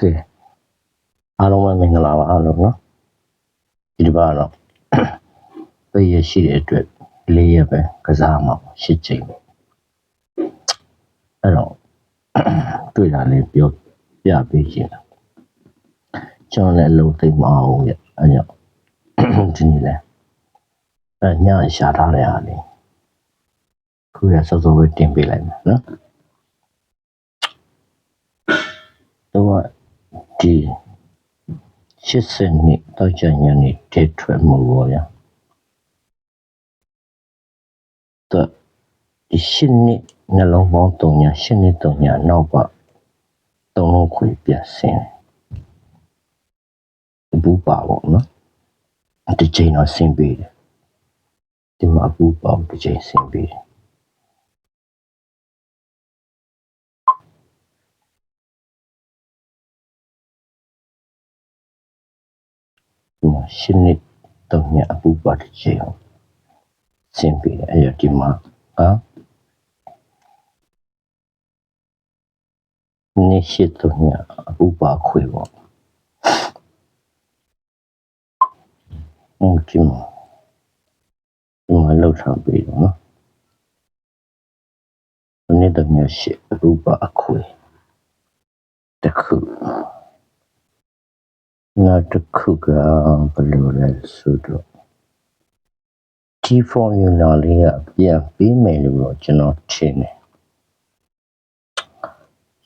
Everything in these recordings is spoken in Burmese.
ကဲအားလုံးပဲမင်္ဂလာပါအားလုံးနော်ဒီတစ်ပတ်တော့ပြည့်ရရှိတဲ့အတွက်လေးရက်ပဲကစားမှာပေါ့ရှစ်ချိန်ပဲအဲ့တော့တွေ့တာလေးပြောပြပေးခြင်းလားကျွန်တော်လည်းအလုံးသိမ့်မအောင်ရအဲ့ကြောင့်ဒီနေ့လဲအဲ့ညရှာထားတဲ့ဟာလေးခုရစောစောပဲတင်ပေးလိုက်မယ်နော် ဒီ80နှစ်တော့ကျန်ညနေတေထွက်မှုပေါ်ရတော့ဒီရှင်းနှစ်နှလုံးပေါင်း3ညရှင်းနှစ်3ညနောက်ပါသုံးလုံးခွေပြဆင်းတယ်ဘူးပါပေါ့နော်ဒီချိန်တော့ဆင်းပေးတယ်ဒီမှာဘူးပေါ့ဒီချိန်ဆင်းပေးတယ် မှာရှင်းနှစ်တုံညအပူပါတစ်ချိန်အောင်ဆင်းပြီးတယ်အဲ့ရဒီမှာအာနေရှိတုံညအပူပါခွေပေါ့ဟုတ်ဒီမှာဒီမှာလောက်ထားပြီးတော့နော်ဒီနေ့တုံညရှိအပူပါအခွေတစ်ခု နောက်တစ်ခုကဘယ်လိုလဲဆိုတော့ဒီ formula လေးကပြန်ပြီးမယ်လို့တော့ကျွန်တော်ထင်တယ်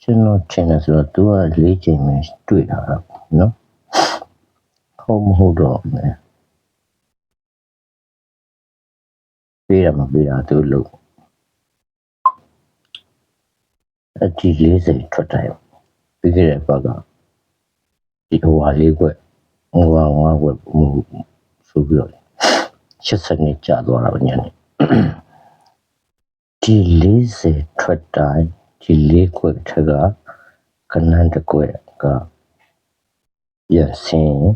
ကျွန်တော်ထင်တယ်ဆိုတော့သူကလေးချိန်ပဲတွေ့တာတော့နော်ဟုတ်မဟုတ်တော့မယ်ပေးရမပေးတာသူလို့အဒီ40ထွက်တယ်ပြီးခဲ့တဲ့ဘက်က ဒီဟိုဟာလေးကွဟိုဟာငါကွဟိုဆိုပြီးတော့80နှစ်ကြာသွားတာညနေဒီ40ထွက်တိုင်းဒီလေးကွထက်ကကနန်းတစ်ကွကပြန်ဆင်း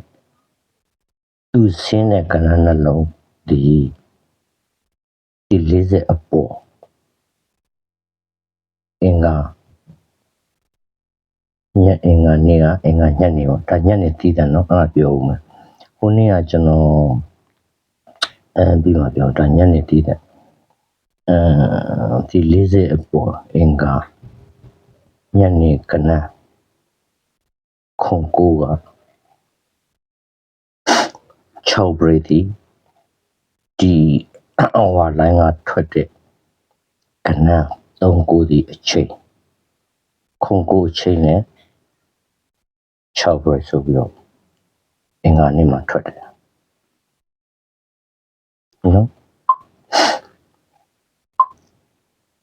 သူဆင်းတဲ့ကနန်းနှလုံးဒီဒီ40အပေါ်အင်္ဂါ ညအင်္ဂါနေ့ကအင်္ဂါညနေပေါ့ဒါညနေတည်တယ်နော်အဲ့ဒါပြောဦးမယ်ဟိုနေ့ကကျွန်တော်အဲပြီးမှပြောဒါညနေတည်တယ်အဲဒီ40အပေါ်အင်္ဂါညနေကနန်းခုံကိုက6 brady ဒီအဝါလိုင်းကထွက်တဲ့ကနန်း3ကိုဒီအချိန်ခုံကိုအချိန်နဲ့ 6 break ဆိုပြီးတော့အင်္ဂါနေ့မှာထွက်တယ်နော်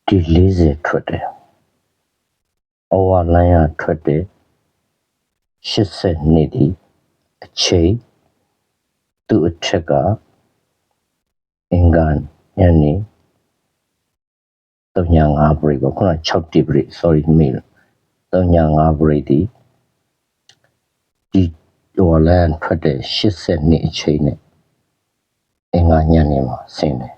ဒီ40ထွက်တယ်အဝါလိုင်းကထွက်တယ်80နှစ်ဒီအချိန်သူ့အထက်ကအင်္ဂါညနေ35 break ပေါ့ခုန6 break sorry မေး35 break ဒီဒီ ဒေါ်လာထွက်တဲ့80နှစ်အချိန်နဲ့အင်္ဂါညနေမှာဆင်းတယ်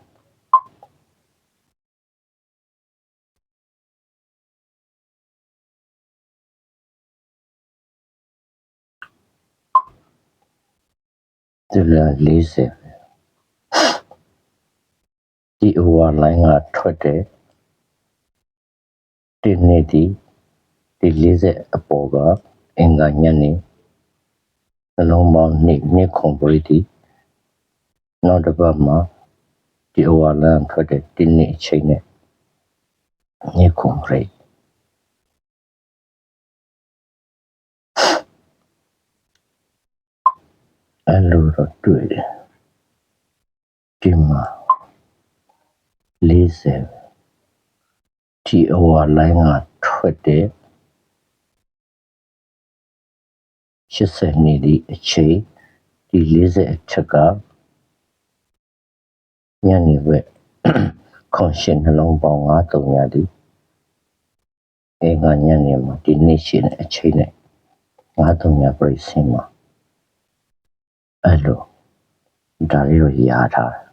ဒီလာ40ဒီအဝါလိုင်းကထွက်တဲ့ဒီနေ့ဒီဒီ40အပေါ်ကအင်္ဂါညနေ နှလုံးပေါင်းနှစ်နှစ်ခွန်ပရိတိနောက်တစ်ပတ်မှာဒီအဝါလန်ထွက်တဲ့ဒီနေ့အချိန်နဲ့နှစ်ခွန်ပရိတိအဲ့လိုတော့တွေ့တယ်ဒီမှာ40ဒီအဝါလိုင်းကထွက်တဲ့ 80နှစ်ဒီအချိန်ဒီ40အချက်ကညနေဘက်ခွန်ရှင်နှလုံးပေါင်း9300ဒီအင်္ဂါညနေမှာဒီနေ့ရှင်အချိန်နဲ့9300ပြည့်စင်မှာအဲ့လိုဒါလေးတော့ရထားတယ်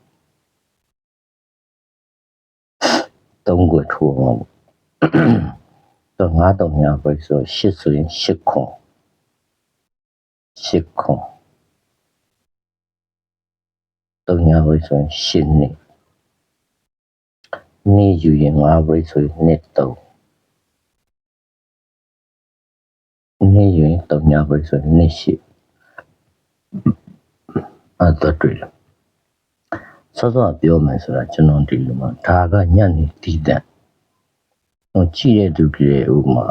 သုံးခွထိုးမှာပေါ့တော့9300ပြည့်ဆို8ဆိုရင်8ခွန် ရှစ်ခွန်တုံညာဘရိတ်ဆိုရင်ရှစ်နှစ်နေ့ယူရင်ငါးဘရိတ်ဆိုရင်နှစ်သုံးနေ့ယူရင်တုံညာဘရိတ်ဆိုရင်နှစ်ရှစ်အဲ့တော့တွေ့တယ်စောစောကပြောမယ်ဆိုတာကျွန်တော်ဒီလိုမှဒါကညံ့နေတည်တဲ့ဟိုကြည့်တဲ့သူတွေဥမာ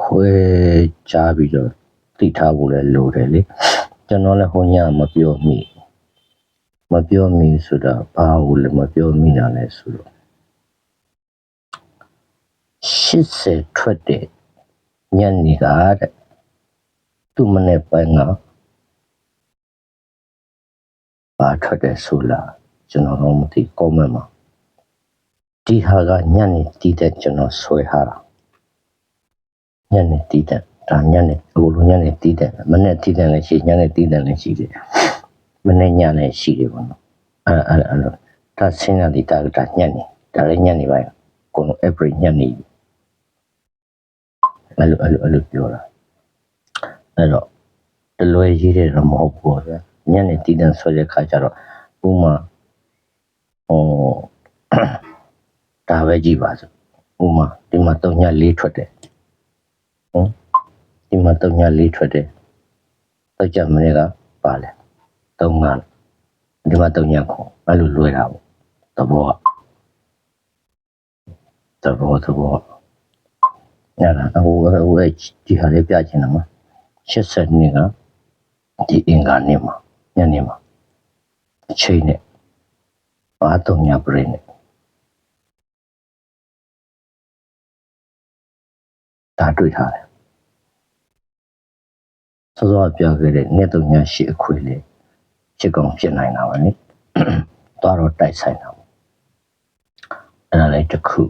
ခွဲချပြီးတော့ သိထားဖို့လည်းလိုတယ်လေကျွန်တော်လည်းဟိုညမပြောမိမပြောမိဆိုတာဘာလို့လဲမပြောမိတာလဲဆိုတော့80ထွက်တဲ့ညနေကတဲ့သူ့မနေ့ပိုင်းကဘာထွက်တယ်ဆိုလားကျွန်တော်တော့မသိကောမန့်မှာဒီဟာကညနေတီးတဲ့ကျွန်တော်ဆွဲထားတာညနေတီးတဲ့ ဒါညနေအခုလိုညနေတီးတဲ့မနေ့တီးတဲ့လည်းရှိညနေတီးတဲ့လည်းရှိတယ်မနေ့ညလည်းရှိတယ်ပေါ့နော်အဲ့အဲ့အဲ့လိုဒါစင်းရတဲ့တာကညနေဒါလည်းညနေပိုင်းကိုယ် every ညနေအဲ့လိုအဲ့လိုအဲ့လိုပြောတာအဲ့တော့တလွယ်ရေးတယ်တော့မဟုတ်ဘူးပေါ့ဗျာညနေတီးတဲ့ဆွဲတဲ့ခါကျတော့ဥမာဟိုဒါပဲကြည့်ပါစို့ဥမာဒီမှာ3ည4ထွက်တယ်ဟုတ် ဒီမှာ3ည4ထွက်တယ်တော့ကြမနေ့ကပါလဲ3ငါဒီမှာ3ညခွန်အဲ့လိုလွယ်တာပေါ့သဘောကသဘောသဘောအဲ့ဒါဟိုဟိုအဲ့ဒီဟာလေးပြချင်တာမှာ80နှစ်ကဒီအင်္ဂါနေ့မှာညနေမှာအချိန်နဲ့ဘာ3ညပြည့်နဲ့ဒါတွေ့ထားတယ် စောစောကပြောခဲ့တဲ့နေ့3ညရှိအခွေလေးဖြစ်ကောင်ဖြစ်နိုင်တာပါလေသွားတော့တိုက်ဆိုင်တာပေါ့အဲ့ဒါလည်းတစ်ခု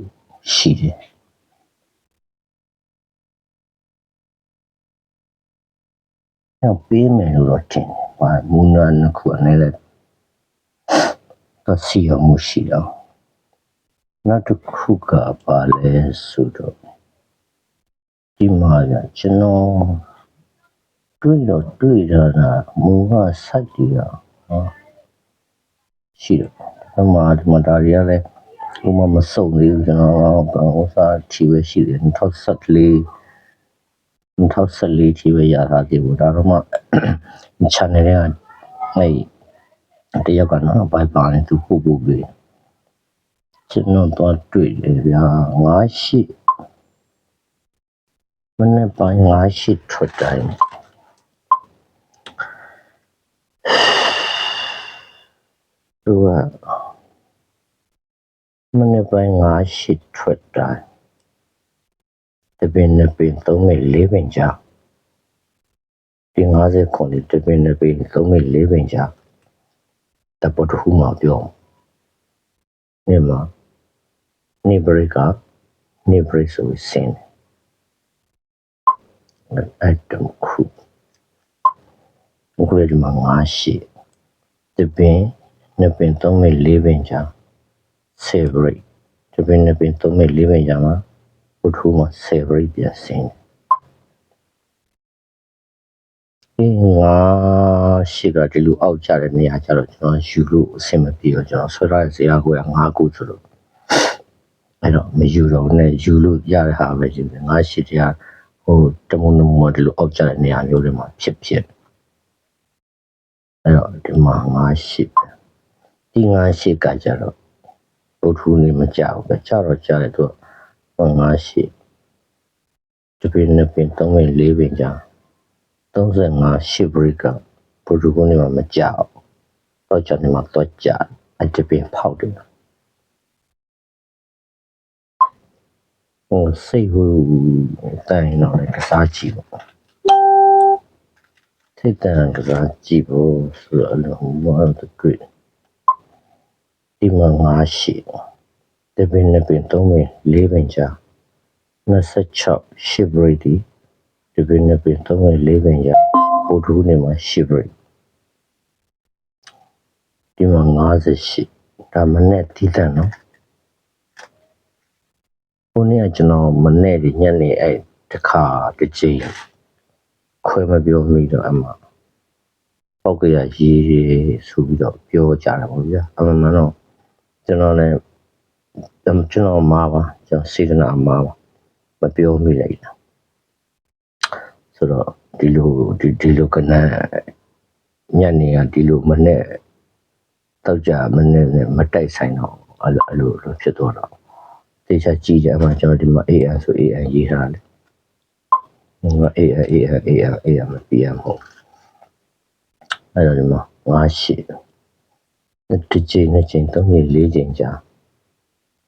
ရှိတယ်အဲ့ပေးမယ်လို့တော့ထင်တယ်။ဘာမူနာနှစ်ခုအနေနဲ့တော့စီရမှုရှိတော့နောက်တစ်ခုကပါလဲဆိုတော့ဒီမှာကကျွန်တော် တွေ့တော့တွေ့တာကမူကစိုက်တည်ရဟောရှိတယ်။အမှဒီမှာဒါတွေကလည်းဘုမမစုံသေးဘူးကျွန်တော်ဥစားချီပဲရှိတယ်2014 2014ထိပဲရထားသေးဘူးဒါတော့မှ channel တွေကအဲ့တယောက်ကနော်ဘိုက်ပါနေသူပို့ပို့ပြီးကျွန်တော်တော့တွေ့တယ်ဗျာငါရှိမနေ့ပိုင်းငါရှိထွက်တိုင်း သူကမနေ့ပိုင်းငါရှိထွက်တိုင်းတပင်နှစ်ပင်သုံးမိလေးပင်ကြာဒီ90ခုလေးတပင်နှစ်ပင်သုံးမိလေးပင်ကြာတပတ်တစ်ခုမှပြောနေမှာနေဘရိကနေဘရိဆိုစင်အဲ့တုံခု အခုလည်းဒီမှာ9ရှိတပင်နှစ်ပင်သုံးမိလေးပင်ကြာဆေဘရိတပင်နှစ်ပင်သုံးမိလေးပင်ကြာမှာဘုထုမှာဆေဘရိပြန်စင်ဒီငါရှိကဒီလိုအောက်ကြတဲ့နေရာကျတော့ကျွန်တော်ယူလို့အဆင်မပြေတော့ကျွန်တော်ဆွဲထားတဲ့ဇရာကိုက9ခုဆိုလို့အဲ့တော့မယူတော့ဘူးနဲ့ယူလို့ရတဲ့ဟာပဲယူတယ်ငါရှိတရားဟိုတမုံနမဒီလိုအောက်ကြတဲ့နေရာမျိုးတွေမှာဖြစ်ဖြစ် အဲ့တော့ဒီမှာငါရှိဒီငါရှိကကြတော့ဘုထုနေမကြောက်ပဲကြတော့ကြတယ်သူကငါရှိဒီပင်နှစ်ပင်သုံးပင်လေးပင်ကြာ35ရှစ်ဘရိကပရိုတိုကိုနေမှာမကြောက်တော့ကျွန်တော်မှာတော့ကြာအတပင်ဖောက်တယ်ဟိုစိတ်ဟိုတန်တော့လည်းကစားကြည့်ပေါ့ စိတ်တန်ကစားကြည့်ဖို့ဆိုတော့လည်းဟိုမောတော့တွေ့ဒီမှာငါရှိတပင်နှစ်ပင်သုံးပင်လေးပင်ကြာ26ရှစ်ဘရိတီဒီပင်နှစ်ပင်သုံးပင်လေးပင်ကြာပို့ထူးနေမှာရှစ်ဘရိဒီမှာ58ဒါမနဲ့တီးတယ်နော်ဟိုနေ့ကကျွန်တော်မနဲ့ဒီညနေအဲ့တခါတစ်ချိန် ခွဲမပြောမိတော့အမှပောက်ကရရေးရေးဆိုပြီးတော့ပြောကြတာပေါ့ဗျာအမှန်မှန်တော့ကျွန်တော်လည်းကျွန်တော်မှာပါကျွန်တော်စေတနာမှာပါမပြောမိလိုက်တာဆိုတော့ဒီလိုဒီဒီလိုကနန်းညနေကဒီလိုမနဲ့တောက်ကြမနဲ့နဲ့မတိုက်ဆိုင်တော့အဲ့လိုအဲ့လိုလိုဖြစ်သွားတော့တေချာကြည့်ကြမှာကျွန်တော်ဒီမှာ AN ဆို AN ရေးထားတယ် ဒီမှာ AN AN AN AN မပြရမဟုတ်အဲ့တော့ဒီမှာငါရှိတစ်ချိန်နှစ်ချိန်သုံးချိန်လေးချိန်ကြာ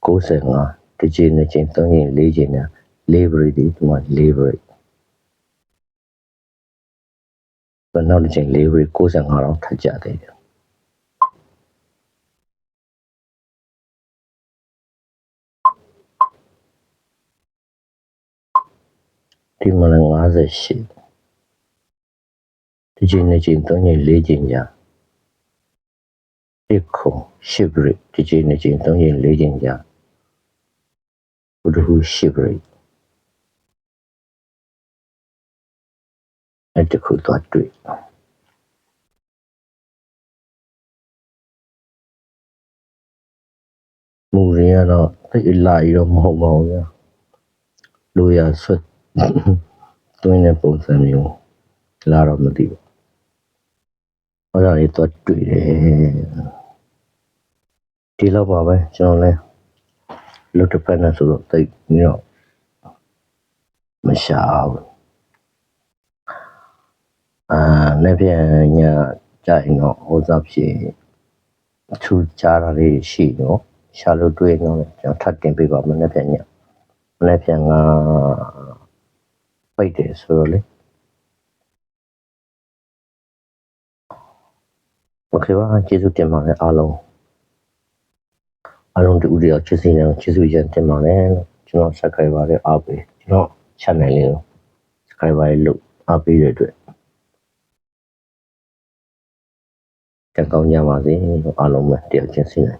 95တစ်ချိန်နှစ်ချိန်သုံးချိန်လေးချိန်များ library ဒီမှာ library ဘယ်နောက်တစ်ချိန် library 95တော့ထပ်ကြသေးတယ် ဒီမှာလည်း58ဒီချိန်နှစ်ချိန်သုံးချိန်လေးချိန်ကြာဒီခုရှိဘရိဒီချိန်နှစ်ချိန်သုံးချိန်လေးချိန်ကြာဘုဒ္ဓဟုရှိဘရိအဲ့တခုတော့တွေ့မူရင်းကတော့သိအလာရီတော့မဟုတ်ပါဘူးဗျာလိုရဆွတ် တွင်းတဲ့ပုံစံမျိုးလာတော့မသိဘူးဟောတာလေးတော့တွေ့တယ်ဒီလောက်ပါပဲကျွန်တော်လဲလုတ်တစ်ဖက်နဲ့ဆိုတော့သိပြီးတော့မရှာဘူးအာလည်းပြန်ညကြိုင်တော့ဟိုစားဖြစ်ထူကြတာလေးရှိတော့ရှာလို့တွေ့တော့လည်းကျွန်တော်ထပ်တင်ပေးပါမနေ့ပြန်ညမနေ့ပြန်က ပိတ်တယ်ဆိုတော့လေโอเคပါကျေးဇူးတင်ပါတယ်အားလုံးအားလုံးတူတူချစ်စီနေကျေးဇူးရတင်ပါတယ်လို့ကျွန်တော် subscriber တွေအားပေးကျွန်တော် channel လေးကို subscriber တွေလို့အားပေးတဲ့အတွက်ကြံကောင်းကြပါစေလို့အားလုံးပဲတယောက်ချင်းစီနေ